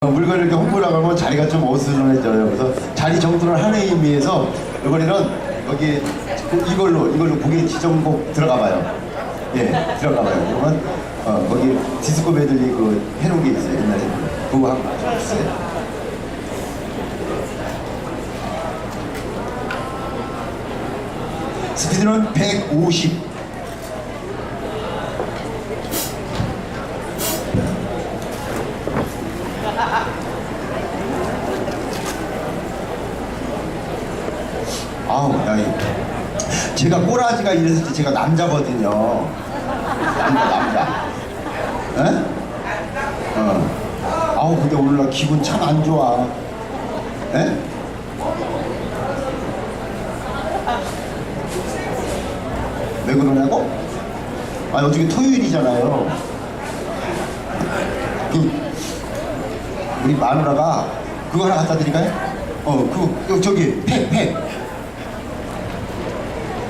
물건을 이렇게 홍보를 하면 자리가 좀 어수선해져요. 그래서 자리 정돈을 하는 의미에서 이번에는 여기 이걸로 이걸로 고개 지정곡 들어가 봐요. 예, 들어가 봐요. 그러면 어, 거기 디스코 메들리 그 해놓은 게 있어요. 옛날에 그거 하고 있어요. 스피드는 150. 이- 제가 꼬라지가 이랬을 때 제가 남자거든요. 남자, 남자. 에? 어. 아우, 근데 오늘 나 기분 참 안 좋아. 에? 왜 그러냐고? 아, 어저께 토요일이잖아요. 그, 우리 마누라가 그거 하나 갖다 드릴까요? 어, 그, 그 저기, 팩, 팩.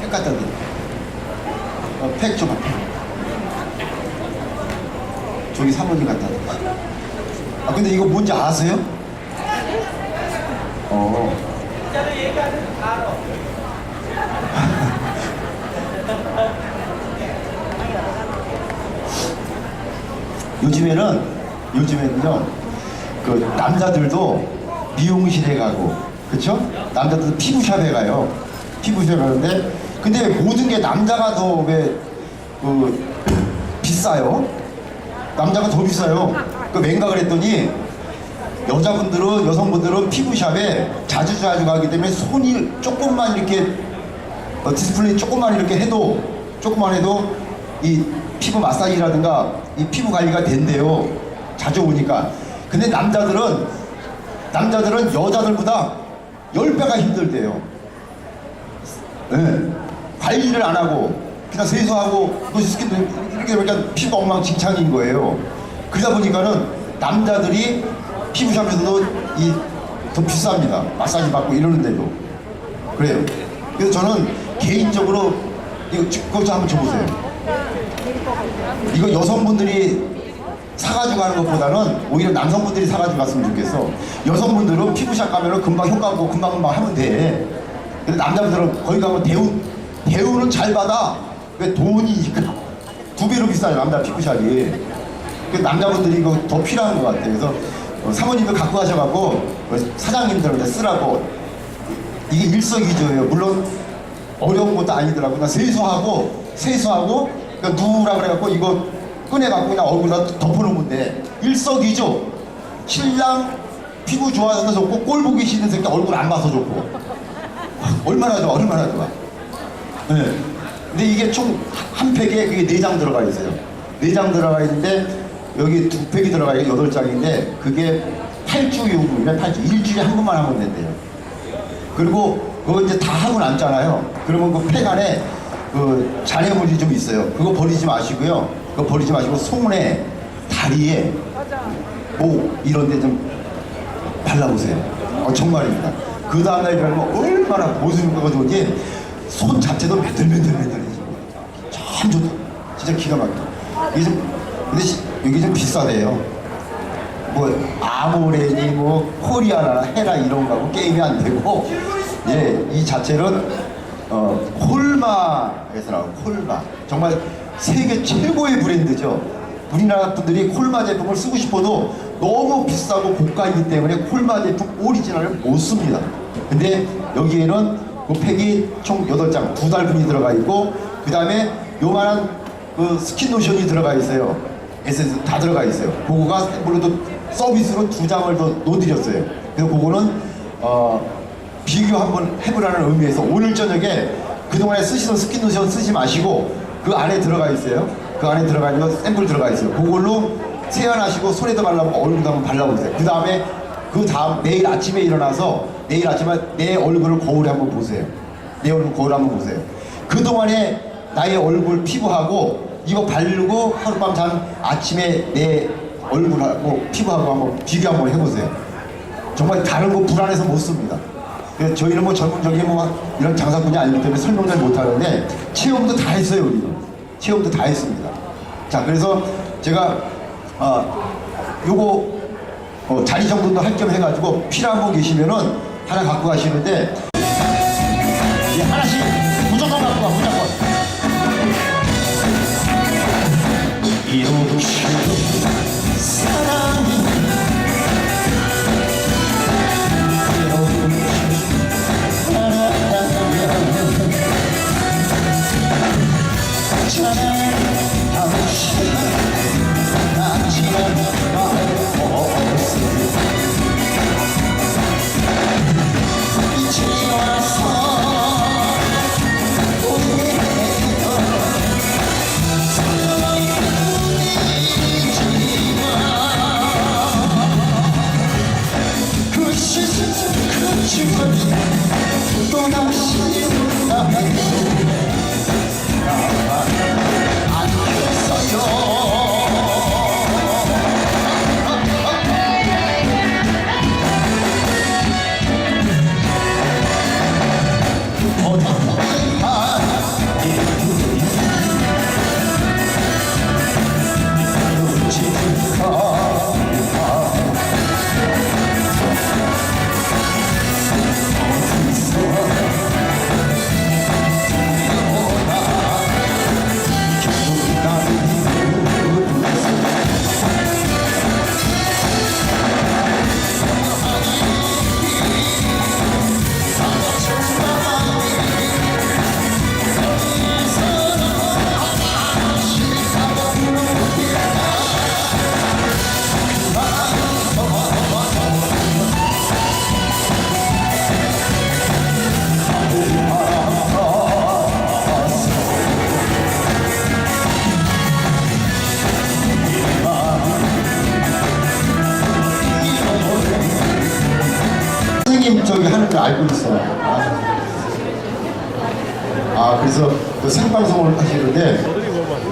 팩 갖다 드려. 어, 팩 좀, 팩. 저기 사모님 갖다 드려. 아, 근데 이거 뭔지 아세요? 어. 요즘에는 요즘에는요 그 남자들도 미용실에 가고 그쵸? 남자들도 피부샵에 가요 피부샵에 가는데 근데 모든 게 남자가 더 왜 그 비싸요? 남자가 더 비싸요 그 맹각을 했더니 여자분들은 여성분들은 피부샵에 자주 자주 가기 때문에 손이 조금만 이렇게 어, 디스플레이 조금만 이렇게 해도 조금만 해도 이 피부 마사지라든가 이 피부 관리가 된대요. 자주 오니까. 근데 남자들은 남자들은 여자들보다 10배가 힘들대요. 네. 관리를 안 하고 그냥 세수하고 노시스킨 이렇게 되니까 피부가 엉망진창인 거예요. 그러다 보니까는 남자들이 피부샵에서도 이 더 비쌉니다. 마사지 받고 이러는데도 그래요. 그래서 저는 개인적으로 이거 그거 좀 한번 줘보세요. 이거 여성분들이 사가지고 가는 것보다는 오히려 남성분들이 사가지고 갔으면 좋겠어. 여성분들은 피부샵 가면은 금방 효과고 금방금방 하면 돼. 근데 남자분들은 거기 가면 대우, 대우는 잘 받아. 왜 돈이니까. 두 배로 비싸요, 남자 피부샵이. 그 남자분들이 이거 더 필요한 것 같아요. 그래서 어, 사모님도 갖고 가셔갖고 어, 사장님들한테 쓰라고. 이게 일석이조예요. 물론 어려운 것도 아니더라고. 그냥 세수하고 세수하고 그러니까 누우라 그래갖고 이거 꺼내갖고 그냥 얼굴에다 덮어놓으면 돼. 일석이조. 신랑 피부 좋아서 좋고 꼴 보기 싫은 새끼 얼굴 안 봐서 좋고. 얼마나 좋아, 얼마나 좋아. 네. 근데 이게 총 한 팩에 그게 네 장 들어가 있어요. 네 장 들어가 있는데 여기 두 팩이 들어가 있고 여덟 장인데 그게 8주 요금이면 8주 일주일에 한 번만 하면 된대요. 그리고 그거 이제 다 하고 남잖아요. 그러면 그 팩 안에 그 잔여물이 좀 있어요. 그거 버리지 마시고요. 그거 버리지 마시고 손에 다리에 목 이런 데 좀 발라보세요. 어, 정말입니다. 그 다음날 일어나면 얼마나 보습효과가 좋은지 손 자체도 매들매들매들해지고 참 좋다. 진짜 기가 막혀. 이게 좀, 근데 시- 여기 좀 비싸대요. 뭐 아모레니 뭐 코리아나 헤라 이런 거하고 게임이 안 되고 예 이 자체는 어 콜마에서 나온 콜마 정말 세계 최고의 브랜드죠 우리나라 분들이 콜마 제품을 쓰고 싶어도 너무 비싸고 고가이기 때문에 콜마 제품 오리지널을 못 씁니다 근데 여기에는 그 팩이 총 8장 두 달분이 들어가 있고 그 다음에 요만한 그 스킨 로션이 들어가 있어요 에센스 다 들어가 있어요. 그거가 샘플로도 서비스로 두 장을 더 넣어드렸어요. 그래서 그거는 어, 비교 한번 해보라는 의미에서 오늘 저녁에 그동안에 쓰시던 스킨 로션 쓰지 마시고 그 안에 들어가 있어요. 그 안에 들어가 있는 거 샘플 들어가 있어요. 그걸로 세안하시고 손에도 발라보고 얼굴도 한번 발라보세요. 그 다음에 그 다음 내일 아침에 일어나서 내일 아침에 내 얼굴을 거울에 한번 보세요. 내 얼굴 거울 한번 보세요. 그동안에 나의 얼굴 피부하고 이거 바르고 하룻밤 잔 아침에 내 얼굴하고 피부하고 한번 비교 한번 해보세요. 정말 다른 거 불안해서 못 씁니다. 저희는 뭐 전문적인 뭐 이런 장사꾼이 아니기 때문에 설명 잘 못하는데 체험도 다 했어요 우리는. 체험도 다 했습니다. 자 그래서 제가 어, 요거 어, 자리 정돈도 할 겸 해가지고 필요한 분 계시면은 하나 갖고 가시는데 예, 하나씩 무조건 갖고 가 무조건. 이렇게 사랑이 그 또다시 나에게 선생님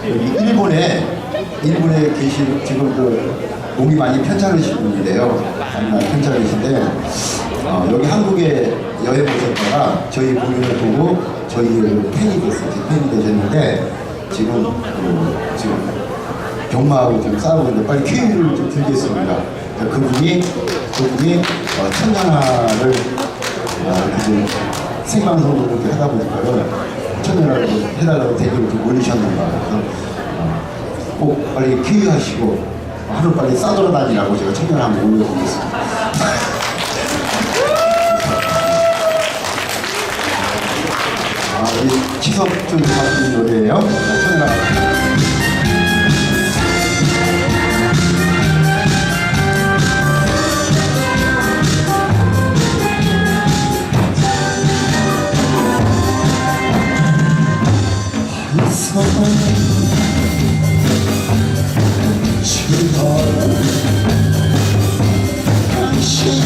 여기 일본에 일본에 계신 지금 그 몸이 많이 편찮으신. 많이 편찮으신데 어, 여기 한국에 여행 오셨다가 저희 공연을 보고 저희 팬이 됐어요. 제 팬이 되셨는데 지금 그, 지금 병마하고 좀 싸우고 있는데 빨리 퀴즈를 좀 드리겠습니다. 그분이 그분이 어, 천년화를 어, 좀 생방송으로 이렇게 하다 보니까요 좀 해달라고 댓글을 좀 올리셨는가 어, 꼭 빨리 퀴즈하시고 하루 빨리 싸돌아다니라고 제가 천년화 한번 올려보겠습니다. 아, 이좀 받는 노래예요. 천년화. 아? 一緒に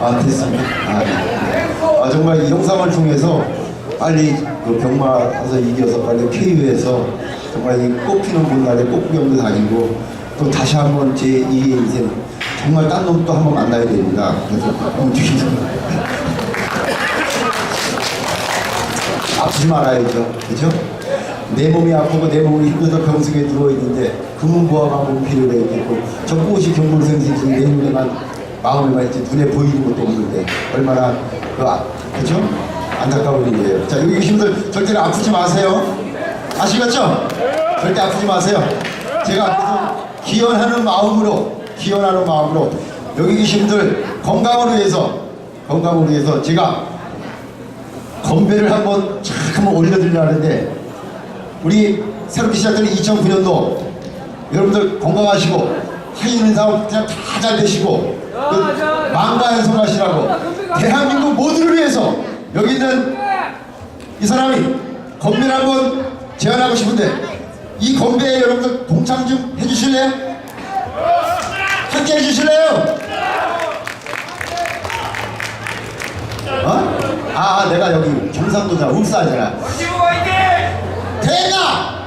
아, 됐습니다. 아, 네. 아, 정말 이 영상을 통해서 빨리 그 병마 가서 이겨서 빨리 KU에서 정말 이 꽃피는 봄날에 꽃구경도 다니고 또 다시 한번 제 2의 인생 정말 딴 놈 또 한번 만나야 됩니다. 그래서 움직이서 아프지 말아야죠. 그죠? 내 몸이 아프고 내 몸이 힘들어서 병석에 누워있는데 금은보화가 몸 필요해 있겠고 저 꽃이 경물생생생 내 눈에만 마음에만 있지 눈에 보이는 것도 없는데 얼마나 그 아, 그죠? 안타까운 일이에요. 자 여기 계신 분들 절대 아프지 마세요. 아시겠죠? 절대 아프지 마세요. 제가 앞에서 기원하는 마음으로 기원하는 마음으로 여기 계신 분들 건강을 위해서 건강을 위해서 제가 건배를 한번 쫙 한번 올려드리려 하는데 우리 새롭게 시작되는 2009년도 여러분들 건강하시고 하이는 사업 그냥 다 잘 되시고 그 망가연성하시라고 대한민국 모두를 위해서 여기 있는 이 사람이 건배를 한번 제안하고 싶은데 이 건배에 여러분들 동참 좀 해주실래요? 함께 해주실래요? 어? 아 내가 여기 지구 화이팅! 대가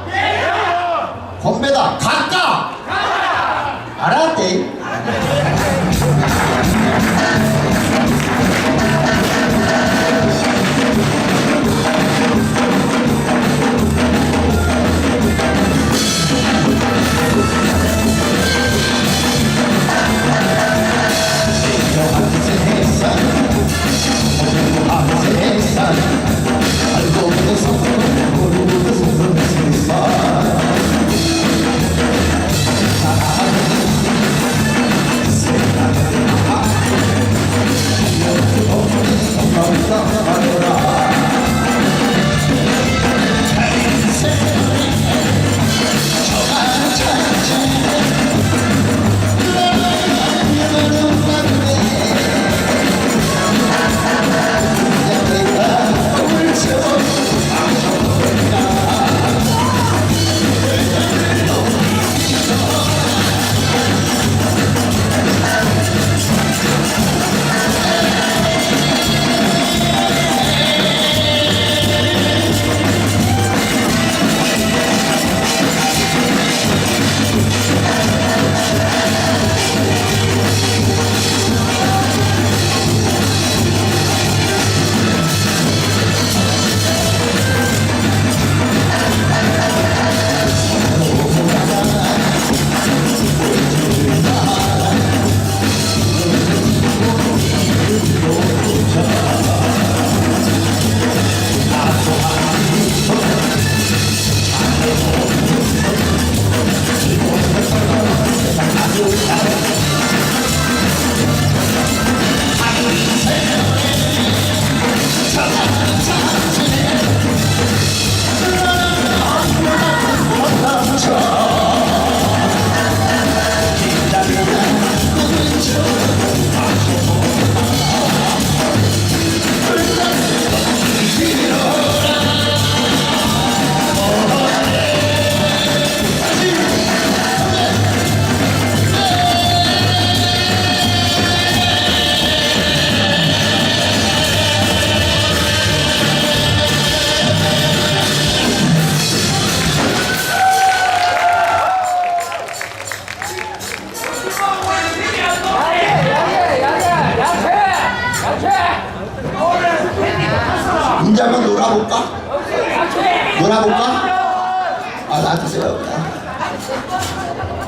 건배다 각가 알았대 남자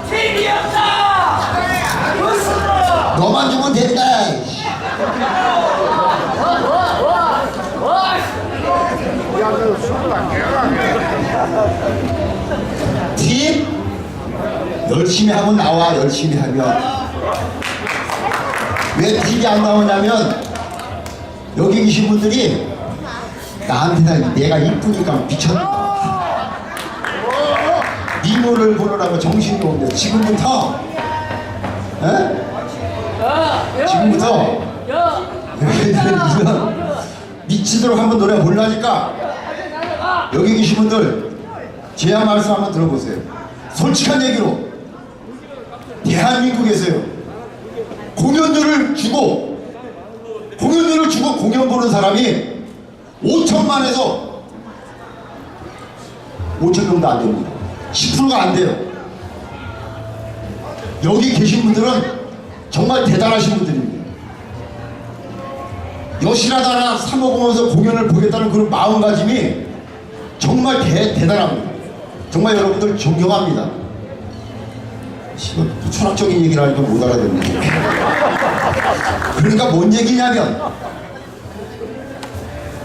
재미없다! 무슨 너만 주면 된다. 팁 열심히 하면 나와 열심히 하면 왜 팁이 안 나오냐면 여기 계신 분들이 나한테 다 내가 이쁘니까 미쳤다 미모를 보느라고 정신이 없는데 지금부터 에? 지금부터 미치도록 한번 노래 불러니까 여기 계신 분들 제안 말씀 한번 들어보세요. 솔직한 얘기로 대한민국에서요 공연료를 주고 공연료를 주고 공연 보는 사람이 5천만에서 5천 명도 안 됩니다. 10%가 안 돼요. 여기 계신 분들은 정말 대단하신 분들입니다. 여시라도 하나 사 먹으면서 공연을 보겠다는 그런 마음가짐이 정말 대, 대단합니다. 정말 여러분들 존경합니다. 지금 철학적인 얘기를 하니까 못 알아듣네. 그러니까 뭔 얘기냐면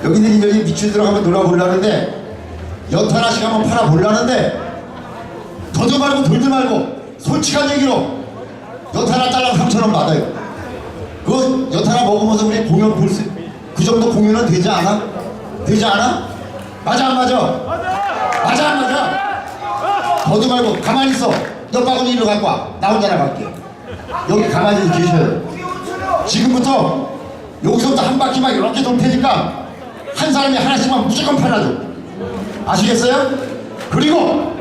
여기는 이제 밑줄 들어가면 놀아보려는데 하나씩 한번 팔아보려는데 더도 말고 돌도 말고 솔직한 얘기로 하나 잘라 3천원 받아요. 그 여타나 먹으면서 우리 공연 볼 수, 그 정도 공연은 되지 않아? 되지 않아? 맞아 안 맞아? 맞아 안 맞아? 더도 말고 가만히 있어. 너 바구니 일로 갖고 와. 나 혼자 나갈게. 여기 가만히 계셔요. 지금부터 여기서부터 한 바퀴만 이렇게 돌 테니까 한 사람이 하나씩만 무조건 팔아줘. 아시겠어요? 그리고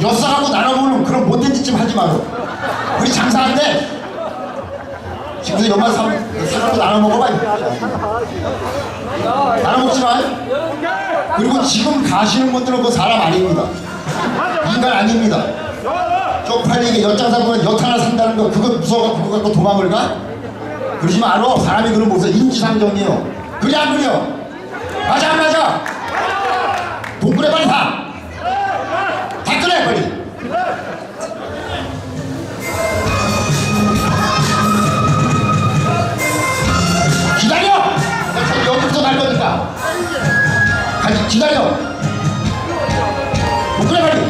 엿사하고 나눠보는 그런 못된 짓 좀 하지 마라. 우리 장사한데 지금부터 연말 사람도 나눠 먹어봐. 나눠 먹지 마. 그리고 지금 가시는 분들은 그 사람 아닙니다. 인간 아닙니다. 쪽팔리게 엿장 사보면 엿 하나 산다는 거 그거 무서워서 그거 갖고 도망을 가? 그러지 말어. 사람이 그런 모습 인지상정이에요. 그래 안 그려? 맞아 안 맞아? 동굴에 빨리 다. 기다려. 못 그래, 빨리.